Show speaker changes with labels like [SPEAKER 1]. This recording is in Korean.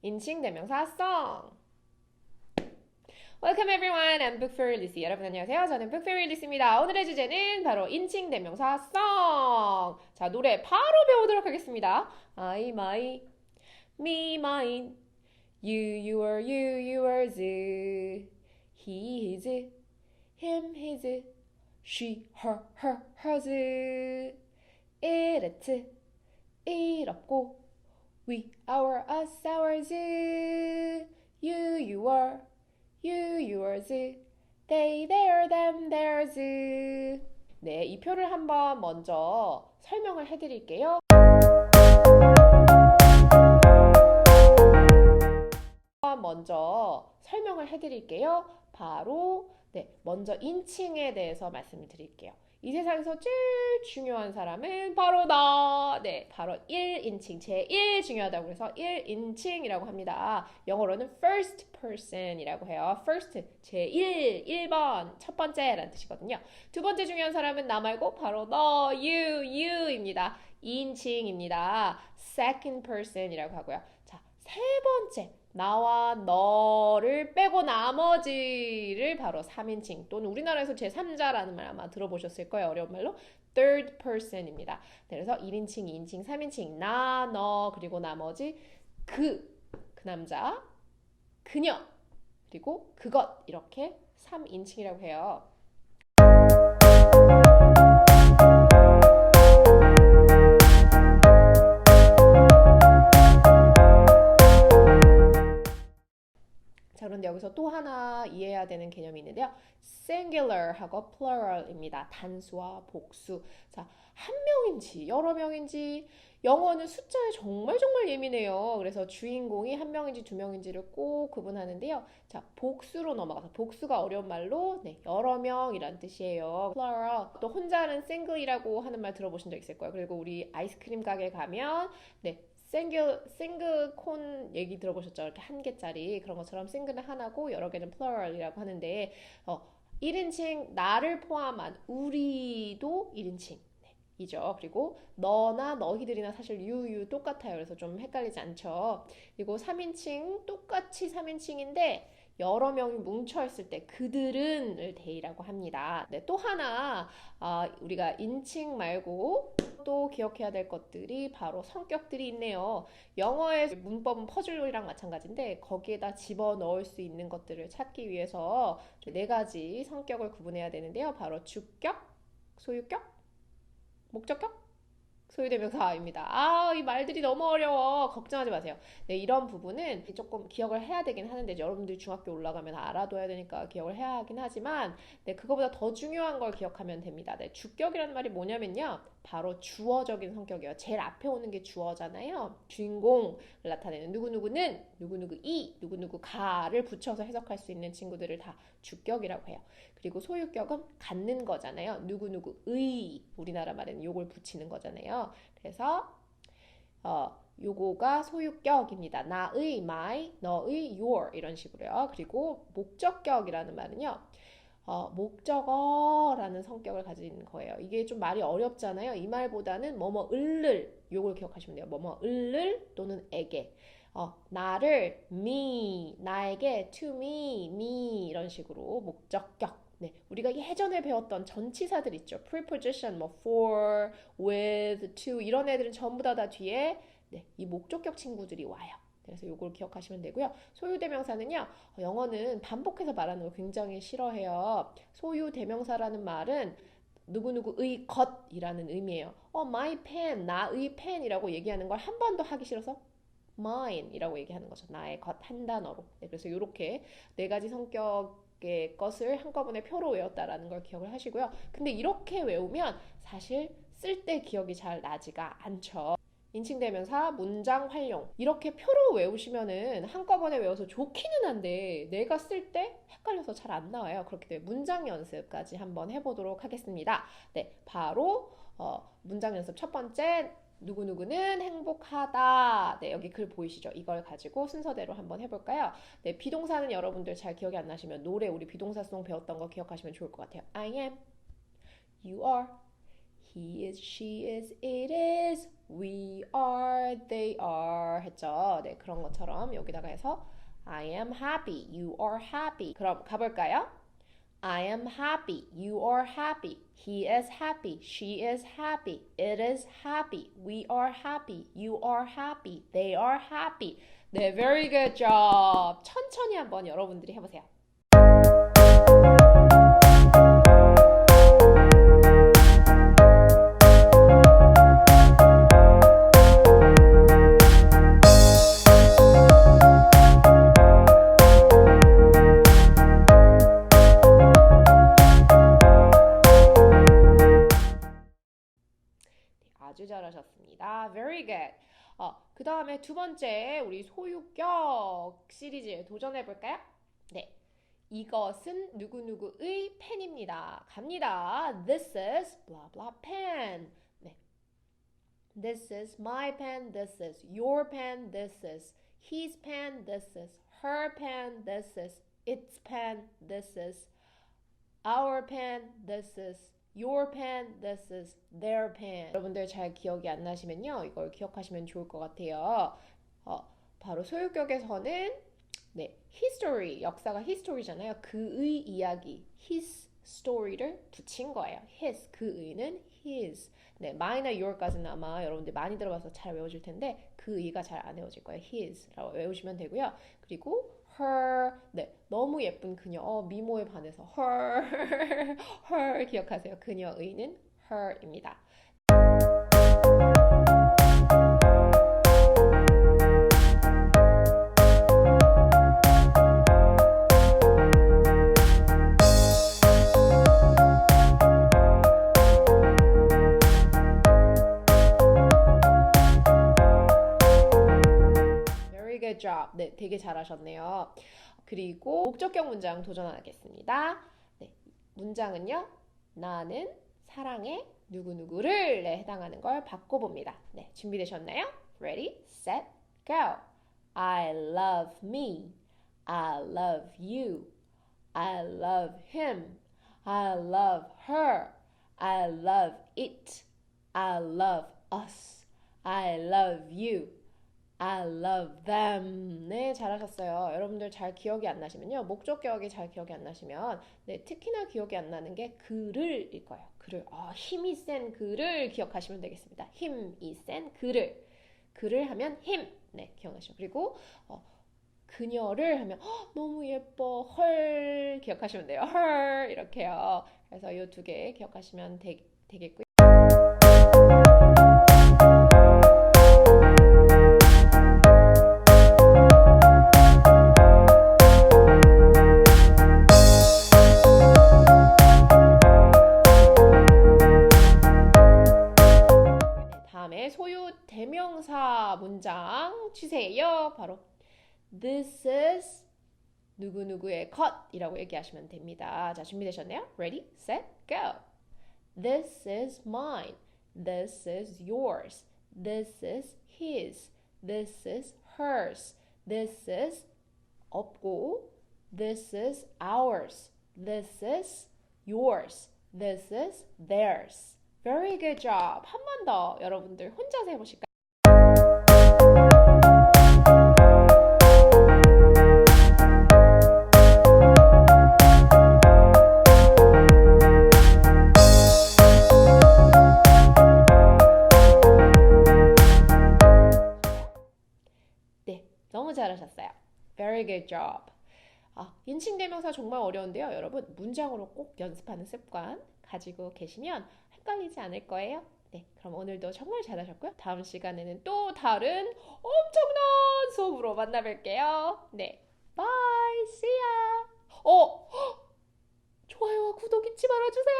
[SPEAKER 1] 인칭 대명사 song. Welcome everyone. I'm Book Fairy Lucy. 여러분 안녕하세요. 저는 Book Fairy Lucy입니다. 오늘의 주제는 바로 인칭 대명사 song. 자, 노래 바로 배우도록 하겠습니다. I, my, me, mine. You, your, you, yours. He, his. Him, his. She, her, her, hers. It, it. it 없고. We, our, us, ours. You, your. you, yours, they, their, them, theirs. 네, 이 표를 한번 먼저 설명을 해드릴게요. 먼저 설명을 해드릴게요. 바로 네, 먼저 인칭에 대해서 말씀을 드릴게요. 이 세상에서 제일 중요한 사람은 바로 나. 네, 바로 1인칭. 제일 중요하다고 해서 1인칭이라고 합니다. 영어로는 first person이라고 해요. first, 제1, 1번, 첫 번째라는 뜻이거든요. 두 번째 중요한 사람은 나 말고 바로 너, you, you입니다. 2인칭입니다. second person이라고 하고요. 자, 세 번째. 나와 너를 빼고 나머지를 바로 3인칭 또는 우리나라에서 제3자라는 말 아마 들어보셨을 거예요. 어려운 말로 third person입니다. 네, 그래서 1인칭, 2인칭, 3인칭 나, 너 그리고 나머지 그, 그 남자, 그녀 그리고 그것 이렇게 3인칭이라고 해요. 그런데 여기서 또 하나 이해해야 되는 개념이 있는데요. singular하고 plural입니다. 단수와 복수. 자, 한 명인지 여러 명인지 영어는 숫자에 정말 정말 예민해요. 그래서 주인공이 한 명인지 두 명인지를 꼭 구분하는데요. 자, 복수로 넘어가서 복수가 어려운 말로 네, 여러 명이란 뜻이에요. plural. 또 혼자는 single이라고 하는 말 들어보신 적 있을 거예요. 그리고 우리 아이스크림 가게 가면 네, 싱글 싱글 콘 얘기 들어보셨죠? 이렇게 한 개짜리 그런 것처럼 싱글은 하나고 여러 개는 플러럴이라고 하는데 어, 1인칭 나를 포함한 우리도 1인칭 이죠. 그리고 너나 너희들이나 사실 유유 똑같아요. 그래서 좀 헷갈리지 않죠. 그리고 3인칭 똑같이 3인칭인데 여러 명이 뭉쳐 있을 때 그들은을 대이라고 합니다. 네, 또 하나 아, 우리가 인칭 말고 또 기억해야 될 것들이 바로 성격들이 있네요. 영어의 문법은 퍼즐이랑 마찬가지인데 거기에다 집어 넣을 수 있는 것들을 찾기 위해서 네 가지 성격을 구분해야 되는데요. 바로 주격, 소유격, 목적격, 소유대명사입니다. 아, 이 말들이 너무 어려워. 걱정하지 마세요. 네, 이런 부분은 조금 기억을 해야 되긴 하는데 여러분들이 중학교 올라가면 알아둬야 되니까 기억을 해야 하긴 하지만 네, 그거보다 더 중요한 걸 기억하면 됩니다. 네, 주격이라는 말이 뭐냐면요. 바로 주어적인 성격이에요. 제일 앞에 오는 게 주어잖아요. 주인공을 나타내는 누구누구는 누구누구이 누구누구가를 붙여서 해석할 수 있는 친구들을 다 주격이라고 해요. 그리고 소유격은 갖는 거잖아요. 누구누구의 우리나라 말에는 요걸 붙이는 거잖아요. 그래서 어, 요거가 소유격입니다. 나의, my, 너의, your 이런 식으로요. 그리고 목적격이라는 말은요. 어, 목적어라는 성격을 가진 거예요. 이게 좀 말이 어렵잖아요. 이 말보다는 뭐뭐 을를 요걸 기억하시면 돼요. 뭐뭐 을를 또는 에게 어, 나를 me 나에게 to me me 이런 식으로 목적격 네, 우리가 예전에 배웠던 전치사들 있죠. preposition, 뭐 for, with, to 이런 애들은 전부 다, 다 뒤에 네, 이 목적격 친구들이 와요. 그래서 이걸 기억하시면 되고요. 소유 대명사는요. 영어는 반복해서 말하는 걸 굉장히 싫어해요. 소유 대명사라는 말은 누구누구의 것이라는 의미예요. 어, my pen, 나의 펜이라고 얘기하는 걸 한 번도 하기 싫어서 mine이라고 얘기하는 거죠. 나의 것 한 단어로. 네, 그래서 이렇게 네 가지 성격의 것을 한꺼번에 표로 외웠다라는 걸 기억을 하시고요. 근데 이렇게 외우면 사실 쓸 때 기억이 잘 나지가 않죠. 인칭대명사, 문장 활용 이렇게 표로 외우시면은 한꺼번에 외워서 좋기는 한데 내가 쓸 때 헷갈려서 잘 안 나와요. 그렇기 때문에 문장 연습까지 한번 해보도록 하겠습니다. 네, 바로 어, 문장 연습 첫 번째 누구누구는 행복하다. 네, 여기 글 보이시죠? 이걸 가지고 순서대로 한번 해볼까요? 네, 비동사는 여러분들 잘 기억이 안 나시면 노래 우리 비동사송 배웠던 거 기억하시면 좋을 것 같아요. I am, you are, He is, she is, it is, we are, they are 했죠. 네, 그런 것처럼 여기다가 해서 I am happy, you are happy. 그럼 가볼까요? I am happy, you are happy, he is happy, she is happy, it is happy, we are happy, you are happy, they are happy. 네, very good job. 천천히 한번 여러분들이 해보세요. Very good. 어, 그 다음에 두 번째 우리 소유격 시리즈 도전해 볼까요? 네. 이것은 누구누구의 펜입니다. 갑니다. This is blah blah pen. 네. This is my pen. This is your pen. This is his pen. This is her pen. This is its pen. This is our pen. This is your pen, this is their pen. 여러분들 잘 기억이 안 나시면요. 이걸 기억하시면 좋을 것 같아요. 어, 바로 소유격에서는 네, history, 역사가 history잖아요. 그의 이야기, his story를 붙인 거예요. his, 그의는 his. 네, my나 your까지는 아마 여러분들 많이 들어봐서 잘 외워질 텐데 그의가 잘 안 외워질 거예요. his라고 외우시면 되고요. 그리고 her, 네, 너무 예쁜 그녀, 어, 미모에 반해서 her, her 기억하세요. 그녀의는 her입니다. 되게 잘하셨네요. 그리고 목적격 문장 도전하겠습니다. 네, 문장은요. 나는 사랑해 누구누구를 네, 해당하는 걸 바꿔봅니다. 네, 준비되셨나요? Ready, set, go. I love me. I love you. I love him. I love her. I love it. I love us. I love you. I love them. 네, 잘하셨어요. 여러분들 잘 기억이 안 나시면요. 목적격이 잘 기억이 안 나시면, 네, 특히나 기억이 안 나는 게 그를일 거예요. 그를. 아, 힘이 센 그를 기억하시면 되겠습니다. 힘이 센 그를. 그를 하면 힘. 네, 기억나시죠? 그리고, 어, 그녀를 하면 헉, 너무 예뻐. 헐. 기억하시면 돼요. 헐. 이렇게요. 그래서 이 두 개 기억하시면 되, 되겠고요. 대명사 문장 주세요. 바로 This is 누구누구의 것이라고 얘기하시면 됩니다. 자, 준비되셨나요? Ready, set, go. This is mine. This is yours. This is his. This is hers. This is 없고 This is ours. This is yours. This is theirs. Very good job. 한 번 더 여러분들 혼자서 해보실까요? 아, 인칭대명사 정말 어려운데요. 여러분, 문장으로 꼭 연습하는 습관 가지고 계시면 헷갈리지 않을 거예요. 네, 그럼 오늘도 정말 잘하셨고요. 다음 시간에는 또 다른 엄청난 수업으로 만나 뵐게요. 네, bye, see ya. 어, 헉! 좋아요와 구독 잊지 말아주세요.